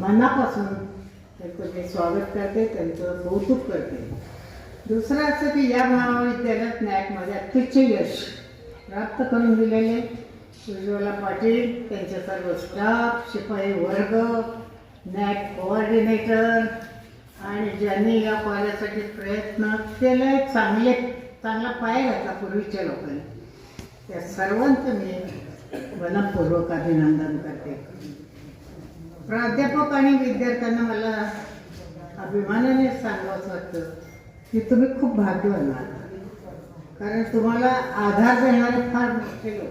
मनापासून त्यांचं मी स्वागत करते त्यांचं कौतुक करते. दुसरं असं की या महाविद्यालयात नॅकमध्ये अत्युच्च यश प्राप्त करून दिलेले. उज्ज्वला पाटील त्यांच्या सर्व स्टाफ शिपाई वर्ग नॅक कोऑर्डिनेटर आणि ज्यांनी या कॉलेजसाठी प्रयत्न केले चांगले चांगला पाय घातला पूर्वीच्या लोकांनी. त्या सर्वांचं मी मनपूर्वक अभिनंदन करते. प्राध्यापक आणि विद्यार्थ्यांना मला अभिमानाने सांगावंच वाटतं की तुम्ही खूप भाग्यवान आहात. कारण तुम्हाला आधार देणारे फार मोठे लोक.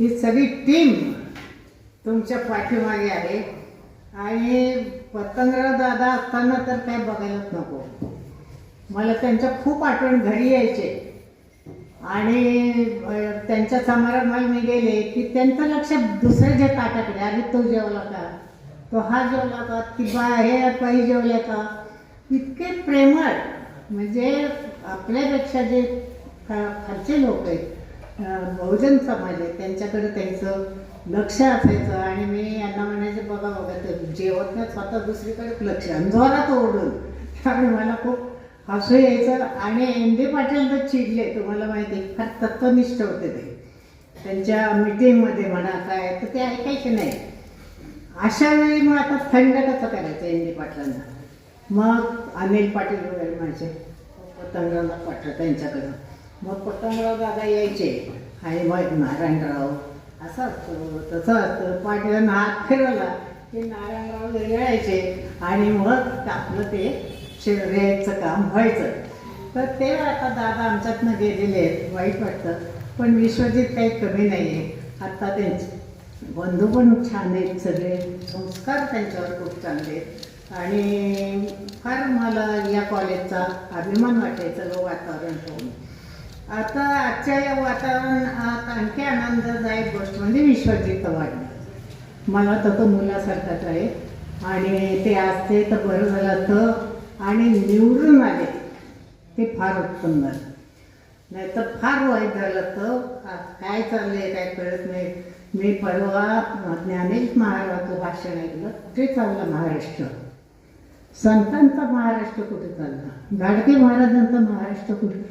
ही सगळी टीम तुमच्या पाठीमागे आहे. आणि पतंगराव दादा असताना तर काय बघायलाच नको. मला त्यांच्या खूप आठवण घरी यायचे. आणि त्यांच्या समारंभाला मी गेले की त्यांचं लक्ष दुसऱ्याच्या ताटाकडे अरे तो जेवला का? तो हा जेवला का? ती बा हे बाई जेवल्या का? इतके प्रेमळ म्हणजे आपल्यापेक्षा जे खालचे लोक आहेत बहुजन समाज आहे त्यांच्याकडे त्यांचं लक्ष असायचं. आणि मी यांना म्हणायचे बघा बघा ते जेवत नाही स्वतः दुसरीकडे लक्ष. अंधारात जोरात ओरडून. त्यामुळे मला खूप असं यायचं आणि एम डी पाटील तर चिडले तुम्हाला माहिती आहे, फार तत्वनिष्ठ होते ते. त्यांच्या मीटिंगमध्ये म्हणा काय तर ते ऐकायचे नाही. अशा वेळी मग आता थंड कसं करायचं एम डी पाटलांना? मग अनिल पाटील वगैरे माझे पतंगरावला पाठलं त्यांच्याकडं मग पतंगराव दादा यायचे आणि मग नारायणराव असं असतं तसं असतं. पाटील हात फिरवला की नारायणराव यायचे आणि मग आपलं ते रेचं काम व्हायचं. तर ते आता दादा आमच्यातनं गेलेले आहेत वाईट वाटतं. पण विश्वजित काही कमी नाही आहे आत्ता त्यांचे बंधू पण छान आहेत सगळे. संस्कार त्यांच्यावर खूप चांगले आहेत. आणि फार मला या कॉलेजचा अभिमान वाटायचं लो वातावरण पाहून. आता आजच्या या वातावरणात आणखी आनंददायक गोष्ट म्हणजे विश्वजित वाढणं मला तर तो मुलासारखाच आहे. आणि ते असते तर बरं झालं तर आणि निवडून आले ते फार उत्पन्न झालं. नाही तर फार वाईट झालं तर काय काय चाललंय काय कळत नाही. मी परवा ज्ञानेश महाराजाचं भाषण ऐकलं कुठे चाललं महाराष्ट्र. संतांचा महाराष्ट्र कुठे चालला? गाडगे महाराजांचा महाराष्ट्र कुठे?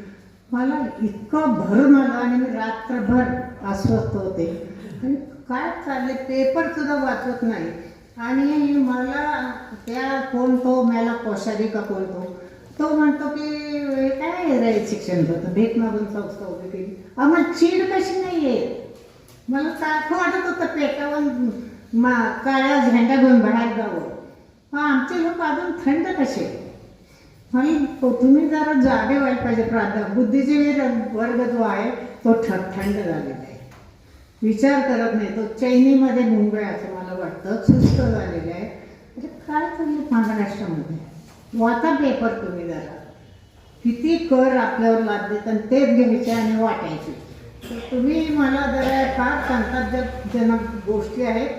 मला इतकं भरून आलं आणि मी रात्रभर अस्वस्थ होते. आणि काय चालले पेपरसुद्धा वाचत नाही. आणि मला त्या कोण तो मला कोशारी का कोण तो? तो म्हणतो की काय रे शिक्षण करतो? भीक मागून संस्था उभी केली. आम्हाला चीड कशी नाही आहे मला सारखं वाटत होतं पेटावर मा काळ्या झेंडा घेऊन बाहेर जावं. मग आमचे लोक अजून थंड कसे? आणि तुम्ही जरा जागे व्हायला पाहिजे प्राध्या बुद्धिजीवी वर्ग जो आहे तो ठ थंड झालेला आहे. विचार करत नाही. तो चैनीमध्ये मुंबई असं मला वाटतं. सुस्त झालेलं आहे. म्हणजे काय चाललं महाराष्ट्रामध्ये? वाचा पेपर तुम्ही जरा. किती कर आपल्यावर लादलेत आणि तेच घ्यायचे आणि वाटायचे. तर तुम्ही मला जरा फार संतापजनक गोष्टी आहेत.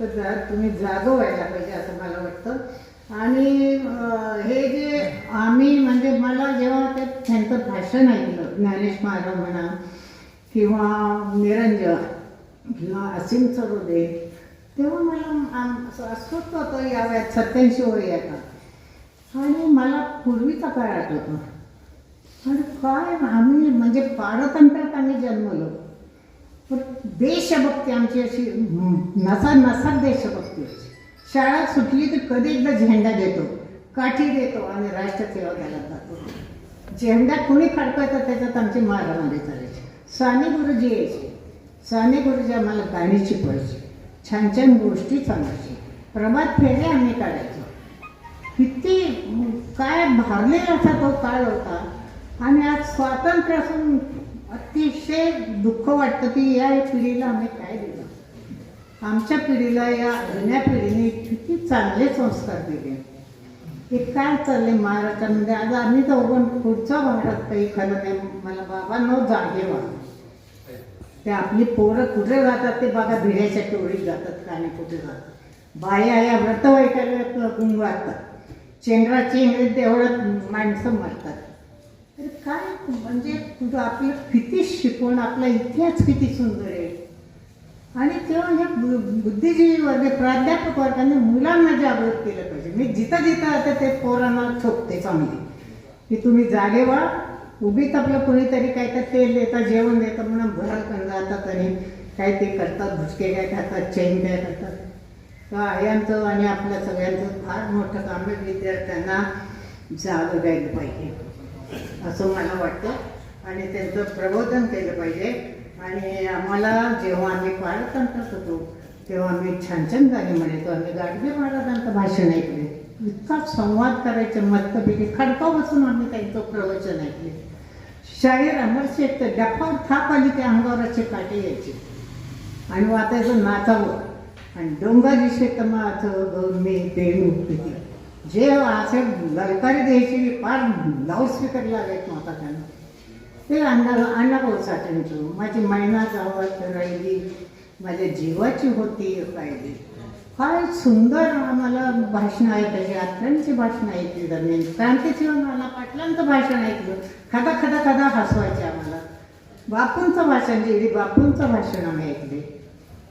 तर जरा तुम्ही जागो व्हायला पाहिजे असं मला वाटतं. आणि हे जे आम्ही म्हणजे मला जेव्हा ते त्यांचं भाषण ऐकलं ज्ञानेश महाराज म्हणा किंवा निरंजन किंवा असीम सरोदे तेव्हा मला आम- असं अस्वस्थ होतं या वयात सत्याऐंशी वय आता. आणि मला पूर्वीचा काय आठवतो. आणि काय आम्ही म्हणजे पारतंत्र्यात आम्ही जन्मलो. पण देशभक्ती आमची अशी नसा नसा देशभक्ती शाळा सुटली तर कधी एकदा झेंडा देतो काठी देतो आणि राष्ट्रसेवा द्यायला जातो. झेंडा कुणी खडकायचा त्याच्यात आमची मारामारी चालायची. साने गुरुजी यायचे. साने गुरुजी आम्हाला गाणी शिकवायची छान छान गोष्टी सांगायची. प्रभात फेरे आम्ही काढायचो. किती काय भारलेला असा तो काळ होता. आणि आज स्वातंत्र्य असून अतिशय दुःख वाटतं की या पिढीला आम्ही काय दिलं? आमच्या पिढीला या जुन्या पिढीने किती चांगले संस्कार दिले. हे काय चालले महाराष्ट्रामध्ये आज आम्ही चौघण पुढचा भारत काही खरं नाही. मला बाबा न जागे व्हा ते आपली पोरं कुठे जातात ते बघा भिड्याच्या टोळीत जातात का कुठे जातात. बाया या व्रत वैकायला वाटतात चेंगरा चेंगरी तेवढं माणसं मरतात. तर काय म्हणजे तुझं आपलं किती शिकवण आपला इतिहास किती सुंदर आहे. आणि तेव्हा हे म्हणजे बु- बुद्धिजीवी वर्ग प्राध्यापक वर्गाने मुलांना जागृत केलं पाहिजे. मी जिथं जिथं आता ते पोरांना ठोकते चांगली की तुम्ही जागे व्हा उगीच आपलं कुणीतरी काय तर तेल देतात जेवण देतात म्हणून भरण करून जातात आणि काय ते करतात भुसके काय खातात चैन काय करतात तर आयांचं आणि आपल्या सगळ्यांचं फार मोठं काम आहे विद्यार्थ्यांना जागं द्यायला पाहिजे असं मला वाटतं. आणि त्यांचं प्रबोधन केलं पाहिजे. आणि आम्हाला जेव्हा आम्ही पारतंत्र्यात होतो तेव्हा आम्ही छान छान गाणी म्हणायचो. आम्ही गाडगे महाराजांचं भाषण ऐकले. इतका संवाद करायचे मस्तपैकी खडका बसून आम्ही त्यांचं प्रवचन ऐकले. शाहीर अमर शेख तर डफार थाप आली त्या अंगावराचे काटे यायचे. आणि वाचायचं नाचावं आणि डोंगाजी शेतमाचं गौरमी पेरू पिती. जे असे ललकारी द्यायची फार लाऊडस्पीकर लागायचं नव्हता त्यांना ते अण्णा अण्णाभाऊ साठ्यांचं माझी मैना आवाज राहिली माझ्या जीवाची होती राहिली. फार सुंदर आम्हाला भाषणं ऐकायची आत्र्यांची भाषणं ऐकली दरम्यान. क्रांतीजीवन मला पाटलांचं भाषण ऐकलं. खदा खदा खदा हसवायचे आम्हाला. बापूंचं भाषण जेवढी बापूंचं भाषण आम्ही ऐकले.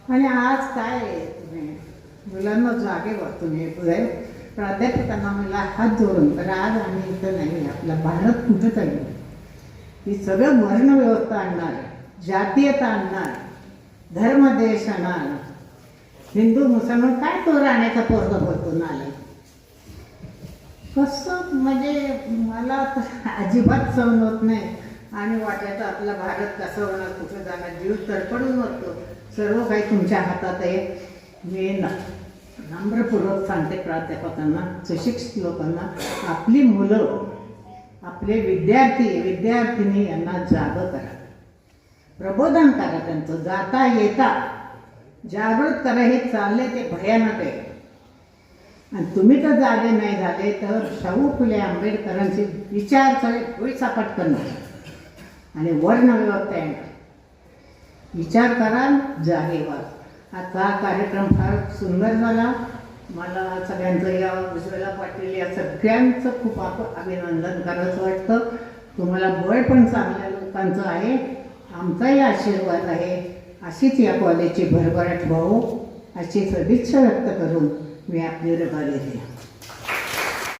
आणि आज काय आहे? तुम्ही मुलांना जागे व्हा तुम्ही पुढे प्राध्यापकांना मला हात जोडून तर आज आम्ही इथं नाही आपला भारत कुठं चालू ही सगळं वर्णव्यवस्था आणणार जातीयता आणणार धर्मदेश आणणार हिंदू मुसलमान काय तो राहण्याचा पोरगा भरपूर आलाय कसं? म्हणजे मला तर अजिबात सहन होत नाही. आणि वाटायचं आपला भारत कसा होणार कुठं जाणार जीव तडपडून होतो सर्व काही तुमच्या हातात आहे. मी ना नम्रपूर्वक सांगते प्राध्यापकांना सुशिक्षित लोकांना आपली मुलं आपले विद्यार्थी विद्यार्थिनी यांना जागं करा. प्रबोधन करा त्यांचं. जाता येता जागृत करा हे चालले ते भयानक आहे. आणि तुम्ही तर जागे नाही झाले तर शाहू फुले आंबेडकरांचे विचार सगळे भुईसापाट पटकन आणि वर्णव्यवस्था येणार विचार करा जागे व्हा. आता कार्यक्रम फार सुंदर झाला. मला सगळ्यांचं या उज्ज्वला पाटील या सगळ्यांचं खूप आप अभिनंदन करायचं वाटतं. तुम्हाला बळ पण चांगल्या लोकांचं आहे. आमचाही आशीर्वाद आहे. अशीच या कॉलेजची भरभराट व्हावो अशी सदिच्छा व्यक्त करून मी आपली रजा